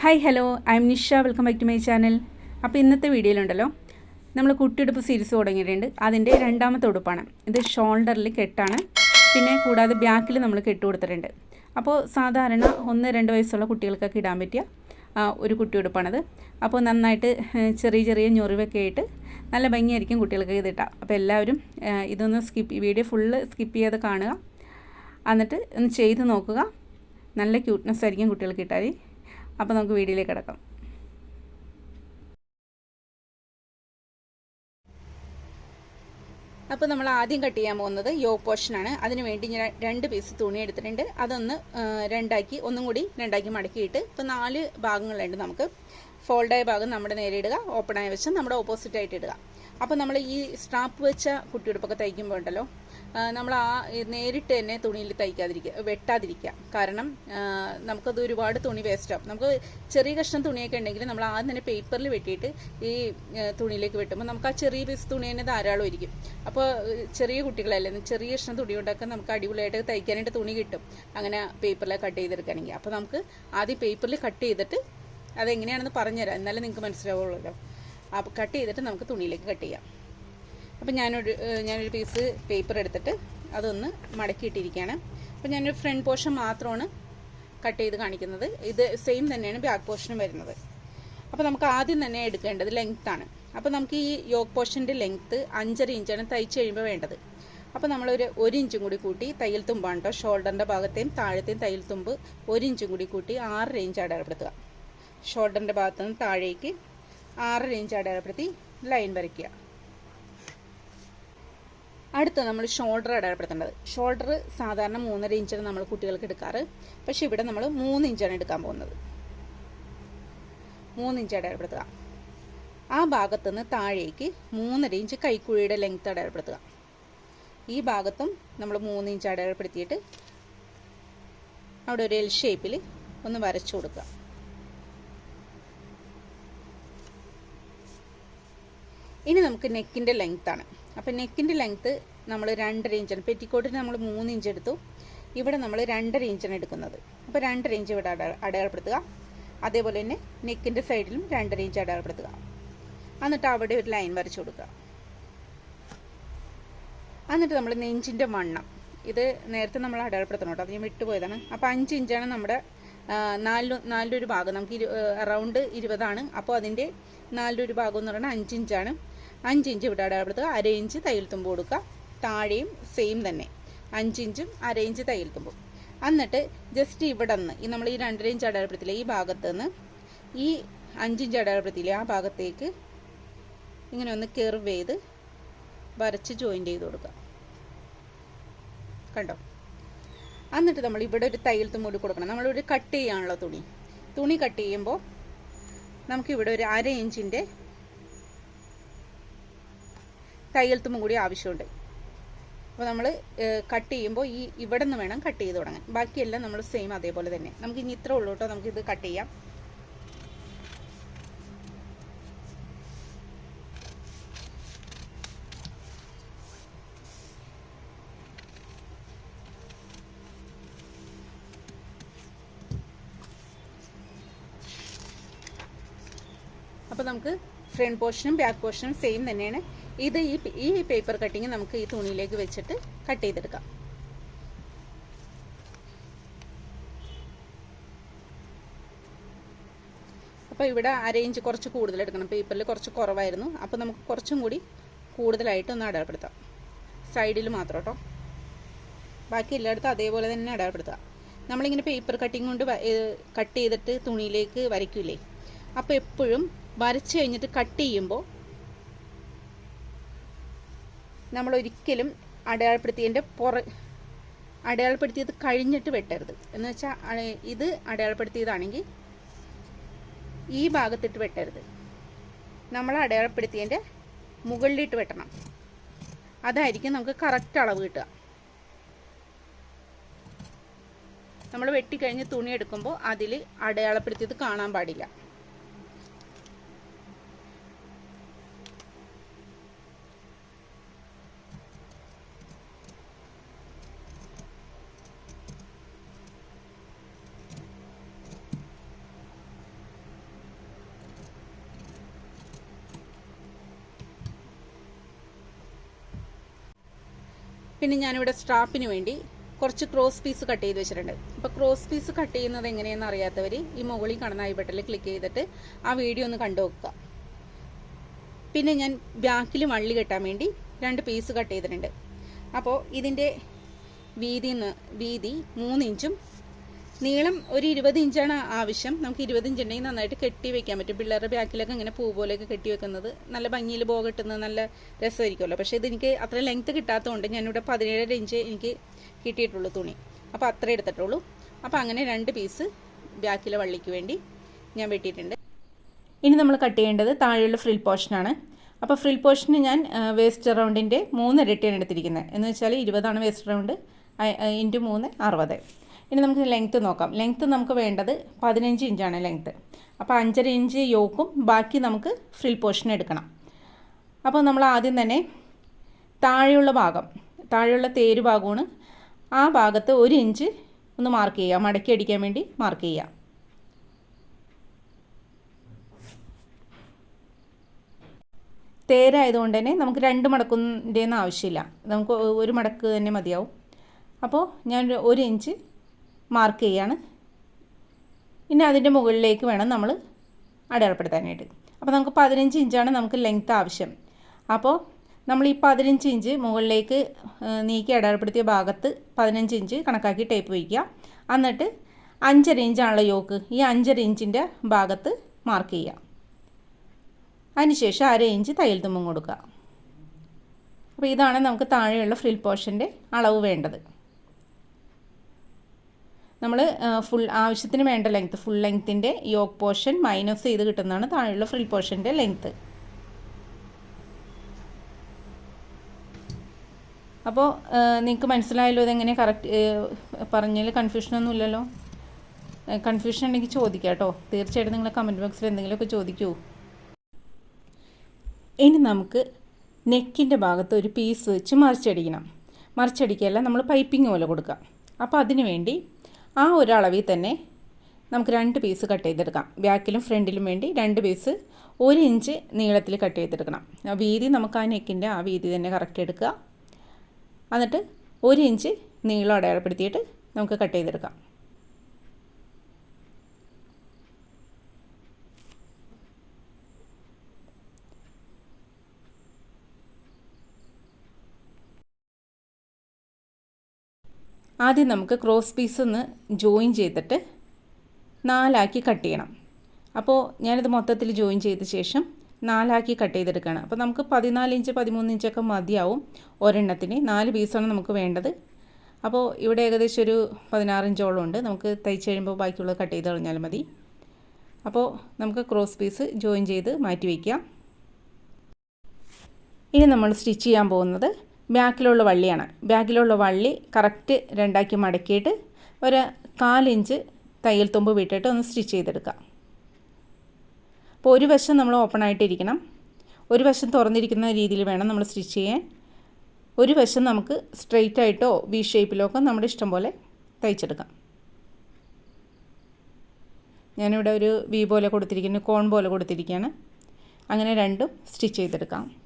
Hi hello I'm Nisha welcome back to my channel അപ്പോൾ ഇന്നത്തെ വീഡിയോയിലുണ്ടല്ലോ നമ്മൾ കുട്ടിയുടുപ്പ് സീരീസ് തുടങ്ങിയിട്ടുണ്ട്. അതിന്റെ രണ്ടാമത്തെ ഉടുപ്പാണ്. ഇത് ഷോൾഡറിൽ കെട്ടാണ്. പിന്നെ കൂടാതെ ബാക്കിൽ നമ്മൾ കെട്ട് കൊടുത്തിട്ടുണ്ട്. അപ്പോൾ സാധാരണ ഒന്ന് രണ്ട് വയസ്സുള്ള കുട്ടികൾക്കൊക്കെ ഇടാൻ പറ്റിയ ഒരു കുട്ടിയുടുപ്പാണത്. അപ്പോൾ നന്നായിട്ട് ചെറിയ ചെറിയ ഞൊറിവൊക്കെ ആയിട്ട് നല്ല ഭംഗിയായിരിക്കും കുട്ടികൾക്ക് ഇതിട്ടാം അപ്പോൾ എല്ലാവരും ഇതൊന്ന് സ്കിപ്പ് വീഡിയോ ഫുള്ള് സ്കിപ്പ് ചെയ്ത് കാണുക. എന്നിട്ട് ഒന്ന് ചെയ്ത് നോക്കുക. നല്ല ക്യൂട്ട്നെസ് ആയിരിക്കും കുട്ടികൾക്ക് ഇട്ടാൽ അപ്പോൾ നമുക്ക് വീഡിയോയിലേക്ക് കിടക്കാം. അപ്പോൾ നമ്മൾ ആദ്യം കട്ട് ചെയ്യാൻ പോകുന്നത് യോ പോർഷനാണ് അതിന് വേണ്ടി ഞാൻ രണ്ട് പീസ് തുണി എടുത്തിട്ടുണ്ട്. അതൊന്ന് രണ്ടാക്കി ഒന്നും കൂടി രണ്ടാക്കി മടക്കിയിട്ട് ഇപ്പോൾ നാല് ഭാഗങ്ങളുണ്ട് നമുക്ക്. ഫോൾഡായ ഭാഗം നമ്മുടെ നേരെ ഇടുക ഓപ്പണായ വെച്ച് നമ്മുടെ ഓപ്പോസിറ്റ് ആയിട്ട് ഇടുക. അപ്പോൾ നമ്മൾ ഈ സ്ട്രാപ്പ് വെച്ച കുട്ടിയുടുപ്പൊക്കെ തയ്ക്കുമ്പോൾ ഉണ്ടല്ലോ നമ്മൾ ആ നേരിട്ട് തന്നെ തുണിയിൽ തയ്ക്കാതിരിക്കുക വെട്ടാതിരിക്കുക കാരണം നമുക്കത് ഒരുപാട് തുണി വേസ്റ്റാവും നമുക്ക് ചെറിയ കഷ്ണം തുണിയൊക്കെ ഉണ്ടെങ്കിൽ നമ്മൾ ആദ്യം തന്നെ പേപ്പറിൽ വെട്ടിയിട്ട് ഈ തുണിയിലേക്ക് വെട്ടുമ്പോൾ നമുക്ക് ആ ചെറിയ പീസ് തുണി തന്നെ ഇരിക്കും അപ്പോൾ ചെറിയ കുട്ടികളല്ലേ ചെറിയ കഷ്ണം തുണി കൊണ്ടൊക്കെ നമുക്ക് അടിപൊളിയായിട്ട് തയ്ക്കാനായിട്ട് തുണി കിട്ടും. അങ്ങനെ പേപ്പറിൽ കട്ട് ചെയ്തെടുക്കുകയാണെങ്കിൽ അപ്പോൾ നമുക്ക് ആദ്യം പേപ്പറിൽ കട്ട് ചെയ്തിട്ട് അതെങ്ങനെയാണെന്ന് പറഞ്ഞുതരാം. എന്നാലേ നിങ്ങൾക്ക് മനസ്സിലാവുള്ളൂ അപ്പോൾ കട്ട് ചെയ്തിട്ട് നമുക്ക് തുണിയിലേക്ക് കട്ട് ചെയ്യാം. അപ്പം ഞാനൊരു ഞാനൊരു പീസ് പേപ്പർ എടുത്തിട്ട് അതൊന്ന് മടക്കിയിട്ടിരിക്കുകയാണ്. അപ്പം ഞാനൊരു ഫ്രണ്ട് പോർഷൻ മാത്രമാണ് കട്ട് ചെയ്ത് കാണിക്കുന്നത്. ഇത് സെയിം തന്നെയാണ് ബാക്ക് പോർഷനും വരുന്നത്. അപ്പോൾ നമുക്ക് ആദ്യം തന്നെ എടുക്കേണ്ടത് ലെങ്ത് ആണ്. അപ്പോൾ നമുക്ക് ഈ യോക്ക് പോർഷന്റെ ലെങ്ത്ത് അഞ്ചര ഇഞ്ചാണ് തയ്ച്ച് കഴിയുമ്പോൾ വേണ്ടത്. അപ്പോൾ നമ്മളൊരു ഒരു ഇഞ്ചും കൂടി കൂട്ടി തയ്യൽ തുമ്പാണ് കേട്ടോ. ഷോൾഡറിന്റെ ഭാഗത്തെയും താഴത്തെയും തയ്യൽ തുമ്പ് ഒരു ഇഞ്ചും കൂടി കൂട്ടി ആറര ഇഞ്ച് അടയാളപ്പെടുത്തുക. ഷോൾഡറിന്റെ ഭാഗത്തു നിന്ന് താഴേക്ക് ആറര ഇഞ്ച് അടയാളപ്പെടുത്തി ലൈൻ വരയ്ക്കുക. അടുത്ത നമ്മൾ ഷോൾഡർ അടയാളപ്പെടുത്തേണ്ടത്. ഷോൾഡർ സാധാരണ മൂന്നര ഇഞ്ചാണ് നമ്മൾ കുട്ടികൾക്ക് എടുക്കാറ്. പക്ഷെ ഇവിടെ നമ്മൾ മൂന്ന് ഇഞ്ചാണ് എടുക്കാൻ പോകുന്നത്. മൂന്ന് ഇഞ്ച് അടയാളപ്പെടുത്തുക. ആ ഭാഗത്തു നിന്ന് താഴേക്ക് മൂന്നര ഇഞ്ച് കൈക്കുഴിയുടെ ലെങ്ത് അടയാളപ്പെടുത്തുക. ഈ ഭാഗത്തും നമ്മൾ മൂന്ന് ഇഞ്ച് അടയാളപ്പെടുത്തിയിട്ട് അവിടെ ഒരു എൽ ഷേപ്പിൽ ഒന്ന് വരച്ചു കൊടുക്കുക. ഇനി നമുക്ക് നെക്കിന്റെ ലെങ്ത് ആണ് അപ്പം നെക്കിന്റെ ലെങ്ത്ത് നമ്മൾ രണ്ടര ഇഞ്ചാണ് പെറ്റിക്കോട്ടിന് നമ്മൾ മൂന്ന് ഇഞ്ച് എടുത്തു. ഇവിടെ നമ്മൾ രണ്ടര ഇഞ്ചാണ് എടുക്കുന്നത്. അപ്പോൾ രണ്ടര ഇഞ്ച് ഇവിടെ അടയാ- അടയാളപ്പെടുത്തുക. അതേപോലെ തന്നെ നെക്കിന്റെ സൈഡിലും രണ്ടര ഇഞ്ച് അടയാളപ്പെടുത്തുക. എന്നിട്ട് അവിടെ ഒരു ലൈൻ വരച്ചു കൊടുക്കുക. എന്നിട്ട് നമ്മൾ നെഞ്ചിന്റെ വണ്ണം. ഇത് നേരത്തെ നമ്മൾ അടയാളപ്പെടുത്തണം കേട്ടോ. അത് ഞാൻ വിട്ടുപോയതാണ്. അപ്പോൾ അഞ്ച് ഇഞ്ചാണ് നമ്മുടെ നാലിലൊ നാലിലൊരു ഭാഗം. നമുക്ക് ഇരു അറൗണ്ട് ഇരുപതാണ്. അപ്പോൾ അതിന്റെ നാലിലൊരു ഭാഗം എന്ന് പറയുന്നത് അഞ്ച് ഇഞ്ചാണ് അഞ്ച് ഇഞ്ച് ഇവിടെ അടയാളപ്പെടുത്തുക. അര ഇഞ്ച് തയ്യൽ തുമ്പ് കൊടുക്കുക. താഴെയും സെയിം തന്നെ. അഞ്ച് ഇഞ്ചും അര ഇഞ്ച് തയ്യൽ തുമ്പും എന്നിട്ട് ജസ്റ്റ് ഇവിടെ നിന്ന് ഈ നമ്മൾ ഈ രണ്ടര ഇഞ്ച് അടയാളപ്പെടുത്തില്ല ഈ ഭാഗത്ത് നിന്ന് ഈ അഞ്ചിഞ്ച് അടയാളപ്പെടുത്തിയില്ലേ ആ ഭാഗത്തേക്ക് ഇങ്ങനെ ഒന്ന് കെർവ് ചെയ്ത് വരച്ച് ജോയിന്റ് ചെയ്ത് കൊടുക്കുക. കണ്ടോ? എന്നിട്ട് നമ്മൾ ഇവിടെ ഒരു തയ്യൽ തുമ്പൂടി കൊടുക്കണം. നമ്മളിവിടെ കട്ട് ചെയ്യാനുള്ള തുണി. തുണി കട്ട് ചെയ്യുമ്പോൾ നമുക്കിവിടെ ഒരു അര ഇഞ്ചിന്റെ തയ്യൽ തുമ്പും കൂടി ആവശ്യമുണ്ട്. അപ്പോൾ നമ്മൾ കട്ട് ചെയ്യുമ്പോൾ ഈ ഇവിടെ നിന്ന് വേണം കട്ട് ചെയ്ത് തുടങ്ങാൻ. ബാക്കിയെല്ലാം നമ്മൾ സെയിം അതേപോലെ തന്നെ. നമുക്ക് ഇനി ഇത്ര ഉള്ളൂ കേട്ടോ. നമുക്കിത് കട്ട് ചെയ്യാം. അപ്പോൾ നമുക്ക് ഫ്രണ്ട് പോർഷനും ബാക്ക് പോർഷനും സെയിം തന്നെയാണ്. ഇത് ഈ ഈ പേപ്പർ കട്ടിങ് നമുക്ക് ഈ തുണിയിലേക്ക് വെച്ചിട്ട് കട്ട് ചെയ്തെടുക്കാം. അപ്പോൾ ഇവിടെ അരയിഞ്ച് കുറച്ച് കൂടുതൽ എടുക്കണം. പേപ്പറിൽ കുറച്ച് കുറവായിരുന്നു. അപ്പോൾ നമുക്ക് കുറച്ചും കൂടി കൂടുതലായിട്ട് ഒന്ന് അടയാളപ്പെടുത്താം. സൈഡിൽ മാത്രം കേട്ടോ ബാക്കി എല്ലായിടത്തും അതേപോലെ തന്നെ അടയാളപ്പെടുത്തുക നമ്മളിങ്ങനെ പേപ്പർ കട്ടിങ് കൊണ്ട് കട്ട് ചെയ്തിട്ട് തുണിയിലേക്ക് വരയ്ക്കൂലേ? അപ്പോൾ എപ്പോഴും വരച്ച് കഴിഞ്ഞിട്ട് കട്ട് ചെയ്യുമ്പോൾ നമ്മൾ ഒരിക്കലും അടയാളപ്പെടുത്തിയതിന്റെ പുറ അടയാളപ്പെടുത്തിയത് കഴിഞ്ഞിട്ട് വെട്ടരുത്. എന്ന് വെച്ചാൽ ഇത് അടയാളപ്പെടുത്തിയതാണെങ്കിൽ ഈ ഭാഗത്തിട്ട് വെട്ടരുത്. നമ്മൾ അടയാളപ്പെടുത്തിയതിന്റെ മുകളിലിട്ട് വെട്ടണം. അതായിരിക്കും നമുക്ക് കറക്റ്റ് അളവ് കിട്ടുക. നമ്മൾ വെട്ടിക്കഴിഞ്ഞ് തുണി എടുക്കുമ്പോൾ അതിൽ അടയാളപ്പെടുത്തിയത് കാണാൻ പാടില്ല. പിന്നെ ഞാനിവിടെ സ്ട്രാപ്പിന് വേണ്ടി കുറച്ച് ക്രോസ് പീസ് കട്ട് ചെയ്ത് വെച്ചിട്ടുണ്ട്. അപ്പോൾ ക്രോസ് പീസ് കട്ട് ചെയ്യുന്നത് എങ്ങനെയെന്ന് അറിയാത്തവർ ഈ മുകളിൽ കാണുന്ന ഐ ബട്ടണിൽ ക്ലിക്ക് ചെയ്തിട്ട് ആ വീഡിയോ ഒന്ന് കണ്ടു നോക്കുക. പിന്നെ ഞാൻ ബാക്കിൽ വള്ളി കെട്ടാൻ വേണ്ടി രണ്ട് പീസ് കട്ട് ചെയ്തിട്ടുണ്ട്. അപ്പോൾ ഇതിന്റെ വീതി വീതി മൂന്ന് ഇഞ്ചും നീളം ഒരു ഇരുപത് ഇഞ്ചാണ് ആവശ്യം. നമുക്ക് ഇരുപത് ഇഞ്ച് ഉണ്ടെങ്കിൽ നന്നായിട്ട് കെട്ടി വെക്കാൻ പറ്റും. പിള്ളേരുടെ ബാക്കിലൊക്കെ ഇങ്ങനെ പൂ പോലെയൊക്കെ കെട്ടി വെക്കുന്നത് നല്ല ഭംഗിയിൽ ബോ കിട്ടുന്നത് നല്ല രസമായിരിക്കുമല്ലോ. പക്ഷേ ഇതെനിക്ക് അത്ര ലെങ്ത്ത് കിട്ടാത്തതുകൊണ്ട് ഞാനിവിടെ പതിനേഴര ഇഞ്ച് എനിക്ക് കിട്ടിയിട്ടുള്ളൂ തുണി. അപ്പോൾ അത്ര എടുത്തിട്ടുള്ളൂ. അപ്പോൾ അങ്ങനെ രണ്ട് പീസ് ബാക്കിലെ വള്ളിക്ക് വേണ്ടി ഞാൻ വെട്ടിയിട്ടുണ്ട്. ഇനി നമ്മൾ കട്ട് ചെയ്യേണ്ടത് താഴെയുള്ള ഫ്രിൽ പോർഷനാണ് അപ്പോൾ ഫ്രിൽ പോർഷന് ഞാൻ വേസ്റ്റ് റൗണ്ടിന്റെ മൂന്ന് ഇരട്ടിയാണ് എടുത്തിരിക്കുന്നത്. എന്ന് വെച്ചാൽ ഇരുപതാണ് വേസ്റ്റ് റൗണ്ട് ഇന്റു മൂന്ന് അറുപത്. ഇനി നമുക്ക് ലെങ്ത്ത് നോക്കാം. ലെങ്ത്ത് നമുക്ക് വേണ്ടത് പതിനഞ്ച് ഇഞ്ചാണ് ലെങ്ത്ത് അപ്പോൾ അഞ്ചര ഇഞ്ച് യോക്കും ബാക്കി നമുക്ക് ഫ്രിൽ പോർഷൻ എടുക്കണം. അപ്പോൾ നമ്മൾ ആദ്യം തന്നെ താഴെയുള്ള ഭാഗം താഴെയുള്ള തേര് ഭാഗമാണ് ആ ഭാഗത്ത് ഒരു ഇഞ്ച് ഒന്ന് മാർക്ക് ചെയ്യുക. മടക്കി അടിക്കാൻ വേണ്ടി മാർക്ക് ചെയ്യുക. തേരായതുകൊണ്ട് തന്നെ നമുക്ക് രണ്ട് മടക്കിന്റെ ഒന്നും ആവശ്യമില്ല. നമുക്ക് ഒരു മടക്ക് തന്നെ മതിയാവും. അപ്പോൾ ഞാൻ ഒരു ഇഞ്ച് മാർക്ക് ചെയ്യാണ്. ഇനി അതിന്റെ മുകളിലേക്ക് വേണം നമ്മൾ അടയാളപ്പെടുത്താനായിട്ട്. അപ്പോൾ നമുക്ക് പതിനഞ്ച് ഇഞ്ചാണ് നമുക്ക് ലെങ്ത്ത് ആവശ്യം. അപ്പോൾ നമ്മൾ ഈ പതിനഞ്ച് ഇഞ്ച് മുകളിലേക്ക് നീക്കി അടയാളപ്പെടുത്തിയ ഭാഗത്ത് പതിനഞ്ച് ഇഞ്ച് കണക്കാക്കി ടേപ്പ് വയ്ക്കുക എന്നിട്ട് അഞ്ചര ഇഞ്ചാണല്ലോ യോക്ക് ഈ അഞ്ചര ഇഞ്ചിന്റെ ഭാഗത്ത് മാർക്ക് ചെയ്യുക. അതിനുശേഷം അര ഇഞ്ച് തയ്യൽ തുമ്പും കൊടുക്കുക. അപ്പോൾ ഇതാണ് നമുക്ക് താഴെയുള്ള ഫ്രിൽ പോർഷന്റെ അളവ് വേണ്ടത്. നമ്മൾ ഫുൾ ആവശ്യത്തിന് വേണ്ട ലെങ്ത്ത് ഫുൾ ലെങ്ത്തിന്റെ യോക്ക് പോർഷൻ മൈനസ് ചെയ്ത് കിട്ടുന്നതാണ് താഴെയുള്ള ഫ്രിൽ പോർഷന്റെ ലെങ്ത്ത് അപ്പോൾ നിങ്ങൾക്ക് മനസ്സിലായല്ലോ ഇതെങ്ങനെ കറക്റ്റ് പറഞ്ഞതിൽ കൺഫ്യൂഷനൊന്നും ഇല്ലല്ലോ? കൺഫ്യൂഷൻ ഉണ്ടെങ്കിൽ ചോദിക്കാം കേട്ടോ. തീർച്ചയായിട്ടും നിങ്ങൾ കമന്റ് ബോക്സിൽ എന്തെങ്കിലുമൊക്കെ ചോദിക്കൂ. ഇനി നമുക്ക് നെക്കിന്റെ ഭാഗത്ത് ഒരു പീസ് വെച്ച് മറിച്ചടിക്കണം. മറിച്ചടിക്കുകയല്ല നമ്മൾ പൈപ്പിംഗ് പോലെ കൊടുക്കാം. അപ്പോൾ അതിന് വേണ്ടി ആ ഒരു അളവിൽ തന്നെ നമുക്ക് രണ്ട് പീസ് കട്ട് ചെയ്തെടുക്കാം. ബാക്കിലും ഫ്രണ്ടിലും വേണ്ടി രണ്ട് പീസ് ഒരു ഇഞ്ച് നീളത്തിൽ കട്ട് ചെയ്തെടുക്കണം. വീതി നമുക്ക് ആ നെക്കിന്റെ ആ വീതി തന്നെ കറക്റ്റ് എടുക്കുക. എന്നിട്ട് ഒരു ഇഞ്ച് നീളം അടയാളപ്പെടുത്തിയിട്ട് നമുക്ക് കട്ട് ചെയ്തെടുക്കാം. ആദ്യം നമുക്ക് ക്രോസ് പീസ് ഒന്ന് ജോയിൻ ചെയ്തിട്ട് നാലാക്കി കട്ട് ചെയ്യണം. അപ്പോൾ ഞാനിത് മൊത്തത്തിൽ ജോയിൻ ചെയ്ത ശേഷം നാലാക്കി കട്ട് ചെയ്തെടുക്കുകയാണ്. അപ്പോൾ നമുക്ക് പതിനാല് ഇഞ്ച് പതിമൂന്ന് ഇഞ്ചൊക്കെ മതിയാവും ഒരെണ്ണത്തിന്. നാല് പീസാണ് നമുക്ക് വേണ്ടത്. അപ്പോൾ ഇവിടെ ഏകദേശം ഒരു പതിനാറ് ഇഞ്ചോളം ഉണ്ട്. നമുക്ക് തയ്ച്ച് കഴിയുമ്പോൾ ബാക്കിയുള്ളത് കട്ട് ചെയ്ത് കളഞ്ഞാൽ മതി. അപ്പോൾ നമുക്ക് ക്രോസ് പീസ് ജോയിൻ ചെയ്ത് മാറ്റി വയ്ക്കാം. ഇനി നമ്മൾ സ്റ്റിച്ച് ചെയ്യാൻ പോകുന്നത് ബാക്കിലുള്ള വള്ളിയാണ്. ബാക്കിലുള്ള വള്ളി കറക്റ്റ് രണ്ടാക്കി മടക്കിയിട്ട് ഒരു കാലിഞ്ച് തയ്യൽ തുമ്പ് വിട്ടിട്ട് ഒന്ന് സ്റ്റിച്ച് ചെയ്തെടുക്കുക. അപ്പോൾ ഒരു വശം നമ്മൾ ഓപ്പൺ ആയിട്ടിരിക്കണം ഒരു വശം തുറന്നിരിക്കുന്ന രീതിയിൽ വേണം നമ്മൾ സ്റ്റിച്ച് ചെയ്യാൻ. ഒരു വശം നമുക്ക് സ്ട്രെയിറ്റ് ആയിട്ടോ വി ഷേപ്പിലോ ഒക്കെ നമ്മുടെ ഇഷ്ടം പോലെ തയ്ച്ചെടുക്കാം. ഞാനിവിടെ ഒരു വി പോലെ കൊടുത്തിരിക്കുന്നു കോൺ പോലെ കൊടുത്തിരിക്കുകയാണ്. അങ്ങനെ രണ്ടും സ്റ്റിച്ച് ചെയ്തെടുക്കാം.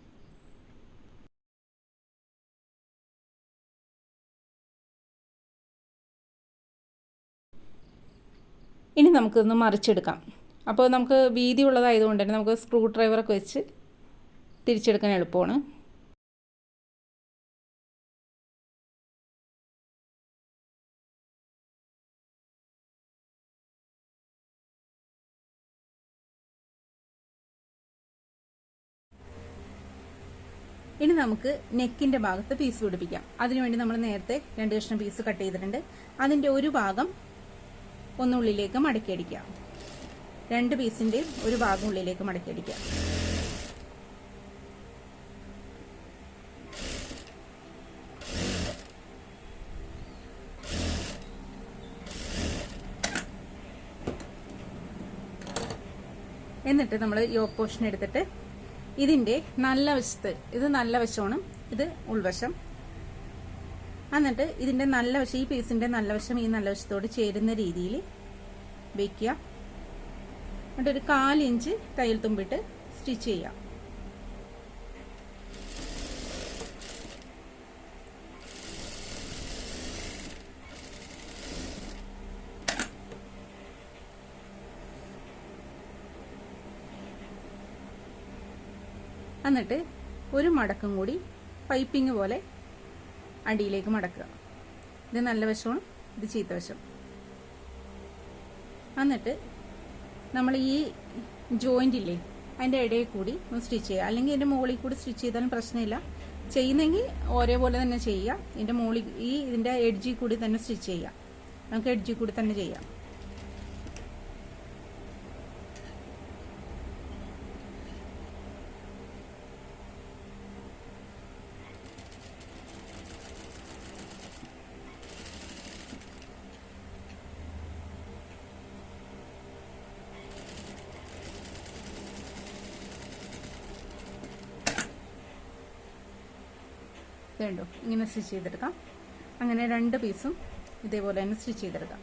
ഇനി നമുക്കിതൊന്ന് മറിച്ചെടുക്കാം. അപ്പോൾ നമുക്ക് വീതി ഉള്ളതായതുകൊണ്ട് തന്നെ നമുക്ക് സ്ക്രൂ ഡ്രൈവറൊക്കെ വെച്ച് തിരിച്ചെടുക്കാൻ എളുപ്പമാണ്. ഇനി നമുക്ക് നെക്കിന്റെ ഭാഗത്ത് പീസ് പിടിപ്പിക്കാം. അതിനുവേണ്ടി നമ്മൾ നേരത്തെ രണ്ട് കഷ്ണം പീസ് കട്ട് ചെയ്തിട്ടുണ്ട്. അതിന്റെ ഒരു ഭാഗം ഒന്നുള്ളിലേക്ക് മടക്കിയടിക്കുക രണ്ട് പീസിന്റെയും ഒരു ഭാഗം ഉള്ളിലേക്ക് മടക്കിയടിക്കുക എന്നിട്ട് നമ്മൾ യോക്ക് പോർഷൻ എടുത്തിട്ട് ഇതിന്റെ നല്ല വശത്ത് ഇത് നല്ല വശമാണ് ഇത് ഉൾവശം. എന്നിട്ട് ഇതിന്റെ നല്ല വശം ഈ പീസിന്റെ നല്ല വശം ഈ നല്ല വശത്തോട് ചേരുന്ന രീതിയിൽ വെക്കുക. എന്നിട്ട് ഒരു കാലിഞ്ച് തയ്യൽ തുമ്പിട്ട് സ്റ്റിച്ച് ചെയ്യാം എന്നിട്ട് ഒരു മടക്കും കൂടി പൈപ്പിംഗ് പോലെ അടിയിലേക്ക് മടക്കുക. ഇത് നല്ല വശമാണ് ഇത് ചീത്ത വശം. എന്നിട്ട് നമ്മൾ ഈ ജോയിന്റ് ഇല്ലേ അതിന്റെ ഇടയിൽ കൂടി ഒന്ന് സ്റ്റിച്ച് ചെയ്യുക. അല്ലെങ്കിൽ ഇതിന്റെ മുകളിൽ കൂടി സ്റ്റിച്ച് ചെയ്താലും പ്രശ്നമില്ല. ചെയ്യുന്നെങ്കിൽ ഒരേപോലെ തന്നെ ചെയ്യുക. ഇതിന്റെ മുകളിൽ ഈ ഇതിന്റെ എഡ്ജിൽ കൂടി തന്നെ സ്റ്റിച്ച് ചെയ്യുക. നമുക്ക് എഡ്ജിൽ കൂടി തന്നെ ചെയ്യാം. ഇതുണ്ടോ ഇങ്ങനെ സ്റ്റിച്ച് ചെയ്തെടുക്കാം. അങ്ങനെ രണ്ട് പീസും ഇതേപോലെ തന്നെ സ്റ്റിച്ച് ചെയ്തെടുക്കാം.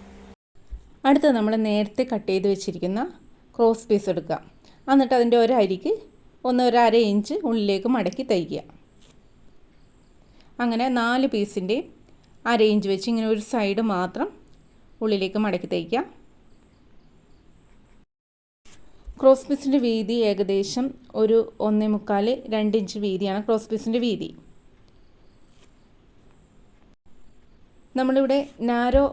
അടുത്തത് നമ്മൾ നേരത്തെ കട്ട് ചെയ്ത് വെച്ചിരിക്കുന്ന ക്രോസ് പീസ് എടുക്കുക. എന്നിട്ട് അതിന്റെ ഒരരിക്ക് ഒന്ന് ഒരു അര ഇഞ്ച് ഉള്ളിലേക്ക് മടക്കി തയ്ക്കുക. അങ്ങനെ നാല് പീസിന്റെ അര ഇഞ്ച് വെച്ച് ഇങ്ങനെ ഒരു സൈഡ് മാത്രം ഉള്ളിലേക്ക് മടക്കി തയ്ക്കുക. ക്രോസ് പീസിന്റെ വീതി ഏകദേശം ഒരു ഒന്നേ മുക്കാൽ രണ്ട് ഇഞ്ച് വീതിയാണ് ക്രോസ് പീസിന്റെ വീതി. നമ്മളിവിടെ നാരോ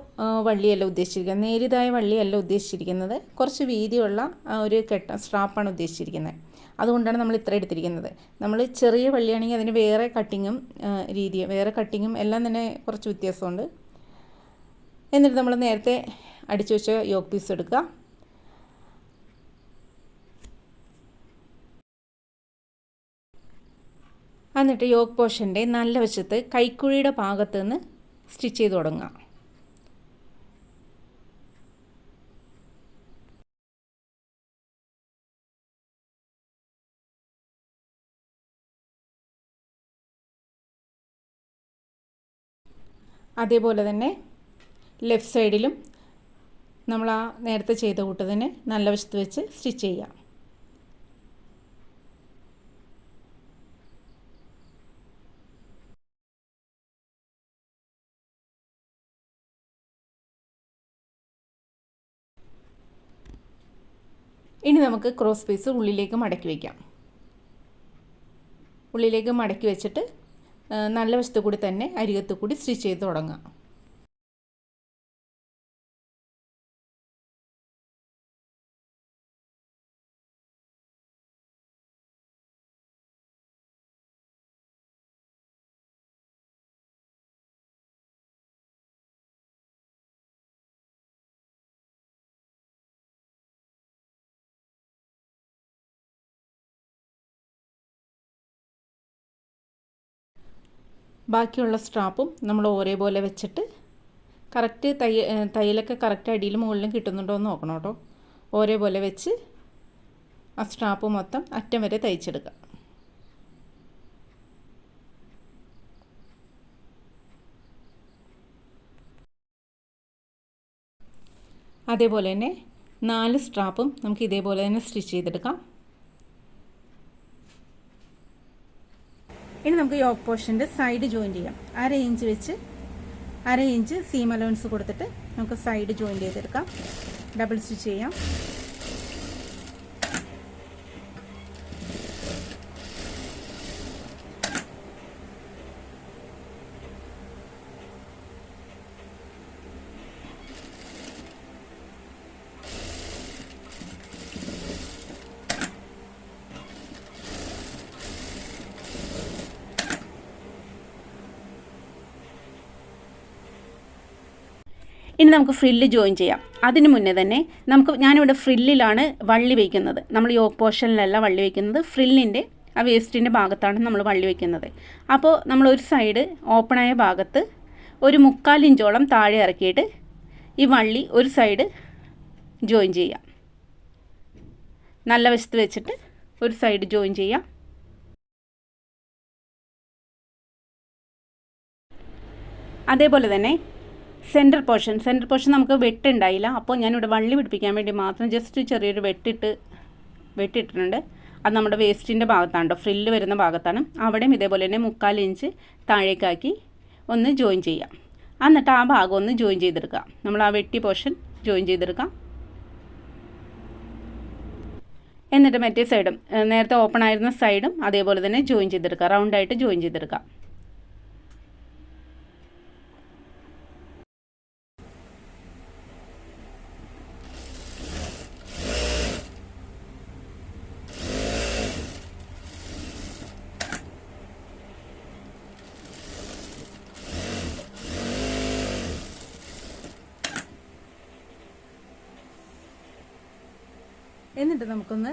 വള്ളിയല്ല ഉദ്ദേശിച്ചിരിക്കുന്നത്. നേരിയതായ വള്ളിയല്ല ഉദ്ദേശിച്ചിരിക്കുന്നത്. കുറച്ച് വീതിയുള്ള ഒരു കെട്ട സ്ട്രാപ്പാണ് ഉദ്ദേശിച്ചിരിക്കുന്നത്. അതുകൊണ്ടാണ് നമ്മൾ ഇത്ര എടുത്തിരിക്കുന്നത്. നമ്മൾ ചെറിയ വള്ളിയാണെങ്കിൽ അതിന് വേറെ കട്ടിങ്ങും രീതി വേറെ കട്ടിങ്ങും എല്ലാം തന്നെ കുറച്ച് വ്യത്യാസമുണ്ട്. എന്നിട്ട് നമ്മൾ നേരത്തെ അടിച്ചു വെച്ച യോഗ പീസ് എടുക്കുക. എന്നിട്ട് യോഗ് പോഷന്റെ നല്ല വശത്ത് കൈക്കുഴിയുടെ ഭാഗത്ത് നിന്ന് സ്റ്റിച്ച് ചെയ്ത് തുടങ്ങുക അതേപോലെ തന്നെ ലെഫ്റ്റ് സൈഡിലും നമ്മൾ ആ നേരത്തെ ചെയ്ത കൂട്ട് നല്ല വശത്ത് വെച്ച് സ്റ്റിച്ച് ചെയ്യാം. ഇനി നമുക്ക് ക്രോസ് പീസ് ഉള്ളിലേക്ക് മടക്കി വയ്ക്കാം ഉള്ളിലേക്ക് മടക്കി വെച്ചിട്ട് നല്ല വശത്തു കൂടി തന്നെ അരികത്ത് കൂടി സ്റ്റിച്ച് ചെയ്ത് തുടങ്ങാം. ബാക്കിയുള്ള സ്ട്രാപ്പും നമ്മൾ ഒരേപോലെ വെച്ചിട്ട് കറക്റ്റ് തയ്യ തയ്യലൊക്കെ കറക്റ്റ് അടിയിലും മുകളിലും കിട്ടുന്നുണ്ടോ എന്ന് നോക്കണം കേട്ടോ. ഒരേപോലെ വെച്ച് ആ സ്ട്രാപ്പ് മൊത്തം അറ്റം വരെ തയ്ച്ചെടുക്കുക. അതേപോലെ തന്നെ നാല് സ്ട്രാപ്പും നമുക്ക് ഇതേപോലെ തന്നെ സ്റ്റിച്ച് ചെയ്തെടുക്കാം. ഇനി നമുക്ക് ഈ പോർഷന്റെ സൈഡ് ജോയിൻ ചെയ്യാം. അര ഇഞ്ച് വെച്ച് അര ഇഞ്ച് സീം അലോൺസ് കൊടുത്തിട്ട് നമുക്ക് സൈഡ് ജോയിൻ ചെയ്തെടുക്കാം. ഡബിൾ സ്റ്റിച്ച് ചെയ്യാം. നമുക്ക് ഫ്രില്ല് ജോയിൻ ചെയ്യാം. അതിന് മുന്നേ തന്നെ നമുക്ക് ഞാനിവിടെ ഫ്രില്ലിലാണ് വള്ളി വയ്ക്കുന്നത് നമ്മൾ യോക്ക് പോർഷനിലല്ല വള്ളി വയ്ക്കുന്നത് ഫ്രില്ലിന്റെ ആ വേസ്റ്റിന്റെ ഭാഗത്താണ് നമ്മൾ വള്ളി വയ്ക്കുന്നത് അപ്പോൾ നമ്മൾ ഒരു സൈഡ് ഓപ്പണായ ഭാഗത്ത് ഒരു മുക്കാൽ ഇഞ്ചോളം താഴെ ഇറക്കിയിട്ട് ഈ വള്ളി ഒരു സൈഡ് ജോയിൻ ചെയ്യാം. നല്ല വശത്ത് വെച്ചിട്ട് ഒരു സൈഡ് ജോയിൻ ചെയ്യാം. അതേപോലെ തന്നെ സെന്റർ പോർഷൻ സെന്റർ പോർഷൻ നമുക്ക് വെട്ടുണ്ടായില്ല. അപ്പോൾ ഞാനിവിടെ വള്ളി പിടിപ്പിക്കാൻ വേണ്ടി മാത്രം ജസ്റ്റ് ചെറിയൊരു വെട്ടിട്ട് വെട്ടിട്ടിട്ടുണ്ട് അത് നമ്മുടെ വേസ്റ്റിന്റെ ഭാഗത്താണ് ഫ്രില്ല് വരുന്ന ഭാഗത്താണ്. അവിടെയും ഇതേപോലെ തന്നെ മുക്കാൽ ഇഞ്ച് താഴേക്കാക്കി ഒന്ന് ജോയിൻ ചെയ്യാം. എന്നിട്ട് ആ ഭാഗം ഒന്ന് ജോയിൻ ചെയ്തെടുക്കുക. നമ്മൾ ആ വെട്ടി പോർഷൻ ജോയിൻ ചെയ്തെടുക്കാം എന്നിട്ട് മറ്റേ സൈഡും നേരത്തെ ഓപ്പൺ ആയിരുന്ന സൈഡും അതേപോലെ തന്നെ ജോയിൻ ചെയ്തെടുക്കുക. റൗണ്ടായിട്ട് ജോയിൻ ചെയ്തെടുക്കുക. എന്നിട്ട് നമുക്കൊന്ന്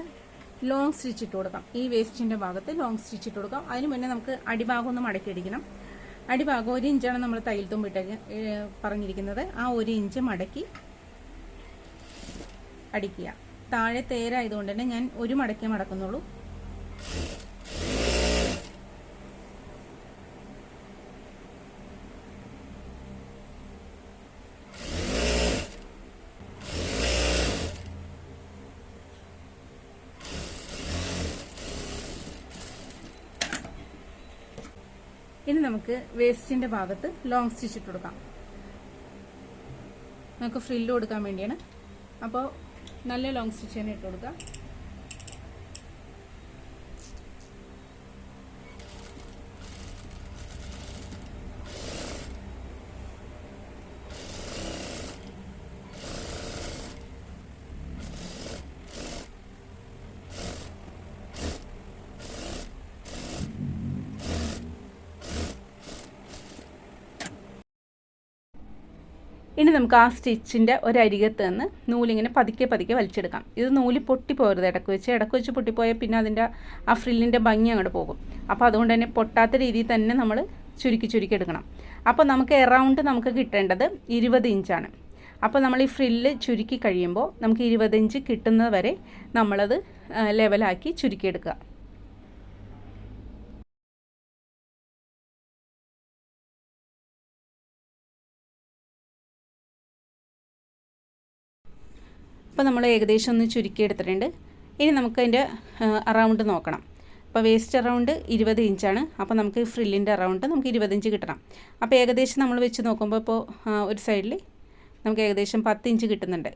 ലോങ് സ്റ്റിച്ച് ഇട്ട് കൊടുക്കാം. ഈ വേസ്റ്റിന്റെ ഭാഗത്ത് ലോങ് സ്റ്റിച്ച് ഇട്ട് കൊടുക്കാം. അതിന് മുന്നേ നമുക്ക് അടിഭാഗം ഒന്ന് മടക്കി അടിക്കണം. അടിഭാഗം ഒരു ഇഞ്ചാണ് നമ്മൾ തയ്യൽ തുമ്പിട്ട് പറഞ്ഞിരിക്കുന്നത്. ആ ഒരു ഇഞ്ച് മടക്കി അടിക്കുക. താഴെ തേരായതുകൊണ്ട് തന്നെ ഞാൻ ഒരു മടക്കേ മടക്കുന്നുള്ളൂ ഇനി നമുക്ക് വേസ്റ്റിന്റെ ഭാഗത്ത് ലോങ് സ്റ്റിച്ച് ഇട്ട് കൊടുക്കാം. നമുക്ക് ഫ്രില്ല് കൊടുക്കാൻ വേണ്ടിയാണ്. അപ്പോൾ നല്ല ലോങ് സ്റ്റിച്ച് തന്നെ ഇട്ട് കൊടുക്കാം ഇനി നമുക്ക് ആ സ്റ്റിച്ചിന്റെ ഒരരികത്ത് നിന്ന് നൂലിങ്ങനെ പതുക്കെ പതുക്കെ വലിച്ചെടുക്കാം. ഇത് നൂൽ പൊട്ടിപ്പോകരുത് ഇടയ്ക്ക് വെച്ച് ഇടയ്ക്ക് വെച്ച് പൊട്ടിപ്പോയാൽ പിന്നെ അതിന്റെ ആ ഫ്രില്ലിന്റെ ഭംഗി അങ്ങോട്ട് പോകും. അപ്പോൾ അതുകൊണ്ട് തന്നെ പൊട്ടാത്ത രീതിയിൽ തന്നെ നമ്മൾ ചുരുക്കി ചുരുക്കി എടുക്കണം. അപ്പോൾ നമുക്ക് എറൗണ്ട് നമുക്ക് കിട്ടേണ്ടത് ഇരുപത് ഇഞ്ചാണ്. അപ്പോൾ നമ്മൾ ഈ ഫ്രില്ല് ചുരുക്കി കഴിയുമ്പോൾ നമുക്ക് ഇരുപത് ഇഞ്ച് കിട്ടുന്നത് വരെ നമ്മളത് ലെവലാക്കി ചുരുക്കിയെടുക്കുക. അപ്പോൾ നമ്മൾ ഏകദേശം ഒന്ന് ചുരുക്കി എടുത്തിട്ടുണ്ട്. ഇനി നമുക്ക് അതിന്റെ അറൗണ്ട് നോക്കണം. അപ്പോൾ വേസ്റ്റ് അറൗണ്ട് ഇരുപത് ഇഞ്ചാണ് അപ്പോൾ നമുക്ക് ഫ്രില്ലിന്റെ അറൗണ്ട് നമുക്ക് ഇരുപതിഞ്ച് കിട്ടണം. അപ്പോൾ ഏകദേശം നമ്മൾ വെച്ച് നോക്കുമ്പോൾ ഇപ്പോൾ ഒരു സൈഡിൽ നമുക്ക് ഏകദേശം പത്ത് ഇഞ്ച് കിട്ടുന്നുണ്ട്.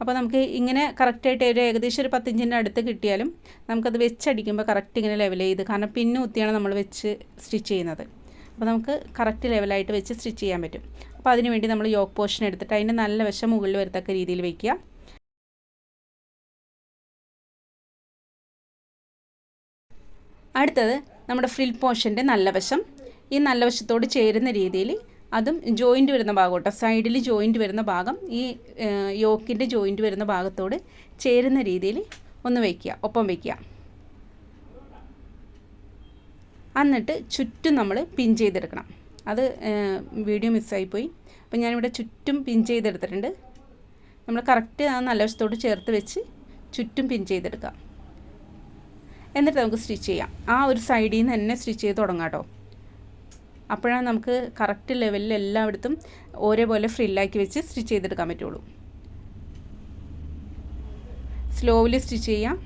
അപ്പോൾ നമുക്ക് ഇങ്ങനെ കറക്റ്റായിട്ട് ഒരു ഏകദേശം ഒരു പത്തിഞ്ചിന്റെ അടുത്ത് കിട്ടിയാലും നമുക്കത് വെച്ചടിക്കുമ്പോൾ കറക്റ്റ് ഇങ്ങനെ ലെവൽ ചെയ്ത് കാരണം പിന്നെ കുത്തിയാണ് നമ്മൾ വെച്ച് സ്റ്റിച്ച് ചെയ്യുന്നത്. അപ്പോൾ നമുക്ക് കറക്റ്റ് ലെവലായിട്ട് വെച്ച് സ്റ്റിച്ച് ചെയ്യാൻ പറ്റും. അപ്പോൾ അതിനുവേണ്ടി നമ്മൾ യോക്ക് പോർഷൻ എടുത്തിട്ട് അതിന്റെ നല്ല വശം മുകളിൽ വരത്തക്ക രീതിയിൽ വയ്ക്കുക അടുത്തത് നമ്മുടെ ഫ്രിൽ പോർഷന്റെ നല്ല വശം. ഈ നല്ല വശത്തോട് ചേരുന്ന രീതിയിൽ അതും ജോയിന്റ് വരുന്ന ഭാഗം കേട്ടോ. സൈഡിൽ ജോയിന്റ് വരുന്ന ഭാഗം ഈ യോക്കിന്റെ ജോയിന്റ് വരുന്ന ഭാഗത്തോട് ചേരുന്ന രീതിയിൽ ഒന്ന് വയ്ക്കുക ഒപ്പം വയ്ക്കുക. എന്നിട്ട് ചുറ്റും നമ്മൾ പിൻ ചെയ്തെടുക്കണം. അത് വീഡിയോ മിസ്സായിപ്പോയി അപ്പോൾ ഞാനിവിടെ ചുറ്റും പിൻ ചെയ്തെടുത്തിട്ടുണ്ട്. നമ്മൾ കറക്റ്റ് ആ നല്ല വശത്തോട് ചേർത്ത് വെച്ച് ചുറ്റും പിൻ ചെയ്തെടുക്കാം എന്നിട്ട് നമുക്ക് സ്റ്റിച്ച് ചെയ്യാം. ആ ഒരു സൈഡിൽ നിന്ന് തന്നെ സ്റ്റിച്ച് ചെയ്ത് തുടങ്ങാം കേട്ടോ അപ്പോഴാണ് നമുക്ക് കറക്റ്റ് ലെവലിൽ എല്ലായിടത്തും ഒരേപോലെ ഫ്രില്ലാക്കി വെച്ച് സ്റ്റിച്ച് ചെയ്തെടുക്കാൻ പറ്റുള്ളൂ. സ്ലോവിൽ സ്റ്റിച്ച് ചെയ്യാം.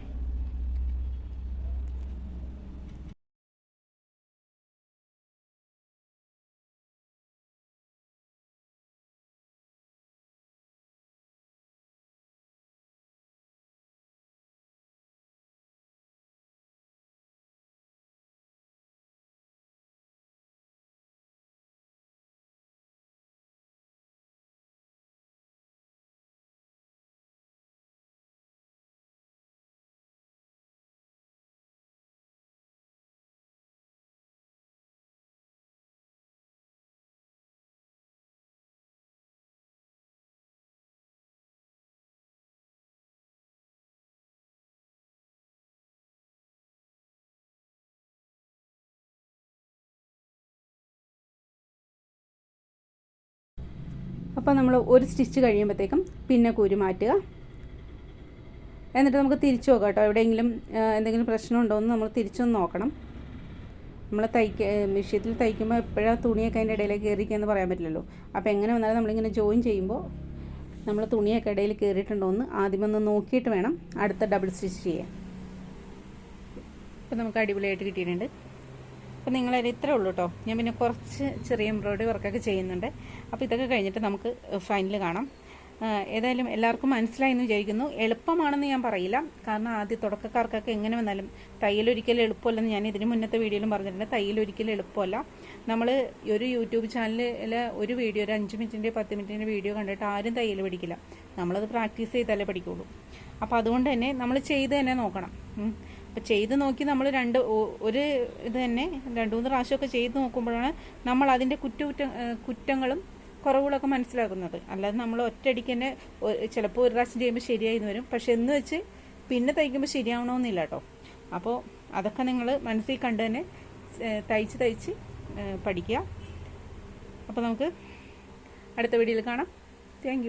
അപ്പോൾ നമ്മൾ ഒരു സ്റ്റിച്ച് കഴിയുമ്പോഴത്തേക്കും പിന്നെ കുരു മാറ്റുക. എന്നിട്ട് നമുക്ക് തിരിച്ചു നോക്കാം കേട്ടോ. എവിടെയെങ്കിലും എന്തെങ്കിലും പ്രശ്നമുണ്ടോ എന്ന് നമ്മൾ തിരിച്ചൊന്ന് നോക്കണം. നമ്മൾ തയ്ക്ക മെഷീനിൽ തയ്ക്കുമ്പോൾ എപ്പോഴാണ് തുണിയൊക്കെ അതിന്റെ ഇടയിലേക്ക് കയറിക്കുകയെന്ന് പറയാൻ പറ്റില്ലല്ലോ. അപ്പോൾ എങ്ങനെ വന്നാലും നമ്മളിങ്ങനെ ജോയിൻ ചെയ്യുമ്പോൾ നമ്മൾ തുണിയൊക്കെ ഇടയിൽ കയറിയിട്ടുണ്ടോ എന്ന് ആദ്യം ഒന്ന് നോക്കിയിട്ട് വേണം അടുത്ത ഡബിൾ സ്റ്റിച്ച് ചെയ്യാൻ. ഇപ്പോൾ നമുക്ക് അടിപൊളിയായിട്ട് കിട്ടിയിട്ടുണ്ട്. അപ്പോൾ നിങ്ങളതിൽ ഇത്രേ ഉള്ളൂ കേട്ടോ ഞാൻ പിന്നെ കുറച്ച് ചെറിയ എംബ്രോയ്ഡറി വർക്കൊക്കെ ചെയ്യുന്നുണ്ട്. അപ്പോൾ ഇതൊക്കെ കഴിഞ്ഞിട്ട് നമുക്ക് ഫൈനൽ കാണാം. ഏതായാലും എല്ലാവർക്കും മനസ്സിലായി എന്ന് വിചാരിക്കുന്നു. എളുപ്പമാണെന്ന് ഞാൻ പറയില്ല. കാരണം ആദ്യ തുടക്കക്കാർക്കൊക്കെ എങ്ങനെ വന്നാലും തയ്യൽ ഒരിക്കലും എളുപ്പമല്ലെന്ന് ഞാൻ ഇതിന് മുന്നത്തെ വീഡിയോയിലും പറഞ്ഞിട്ടുണ്ട്. തയ്യൽ ഒരിക്കലും എളുപ്പമല്ല. നമ്മൾ ഒരു യൂട്യൂബ് ചാനലിൽ ഒരു വീഡിയോ ഒരു അഞ്ച് മിനിറ്റിന്റെ പത്ത് മിനിറ്റിന്റെ വീഡിയോ കണ്ടിട്ട് ആരും തയ്യൽ പഠിക്കില്ല. നമ്മളത് പ്രാക്ടീസ് ചെയ്താലേ പഠിക്കുള്ളൂ. അപ്പോൾ അതുകൊണ്ട് തന്നെ നമ്മൾ ചെയ്ത് തന്നെ നോക്കണം. അപ്പോൾ ചെയ്ത് നോക്കി നമ്മൾ രണ്ട് ഒരു ഇത് തന്നെ രണ്ട് മൂന്ന് പ്രാവശ്യമൊക്കെ ചെയ്ത് നോക്കുമ്പോഴാണ് നമ്മൾ അതിന്റെ കുറ്റകുറ്റ കുറ്റങ്ങളും കുറവുകളൊക്കെ മനസ്സിലാക്കുന്നത്. അല്ലാതെ നമ്മൾ ഒറ്റയടിക്ക് തന്നെ ചിലപ്പോൾ ഒരു പ്രാവശ്യം ചെയ്യുമ്പോൾ ശരിയായി എന്ന് വരും. പക്ഷെ എന്ന് വെച്ച് പിന്നെ തയ്ക്കുമ്പോൾ ശരിയാവണമെന്നില്ല കേട്ടോ. അപ്പോൾ അതൊക്കെ നിങ്ങൾ മനസ്സിൽ കണ്ട് തന്നെ തയ്ച്ച് തയ്ച്ച് പഠിക്കുക. അപ്പോൾ നമുക്ക് അടുത്ത വീഡിയോയിൽ കാണാം. താങ്ക്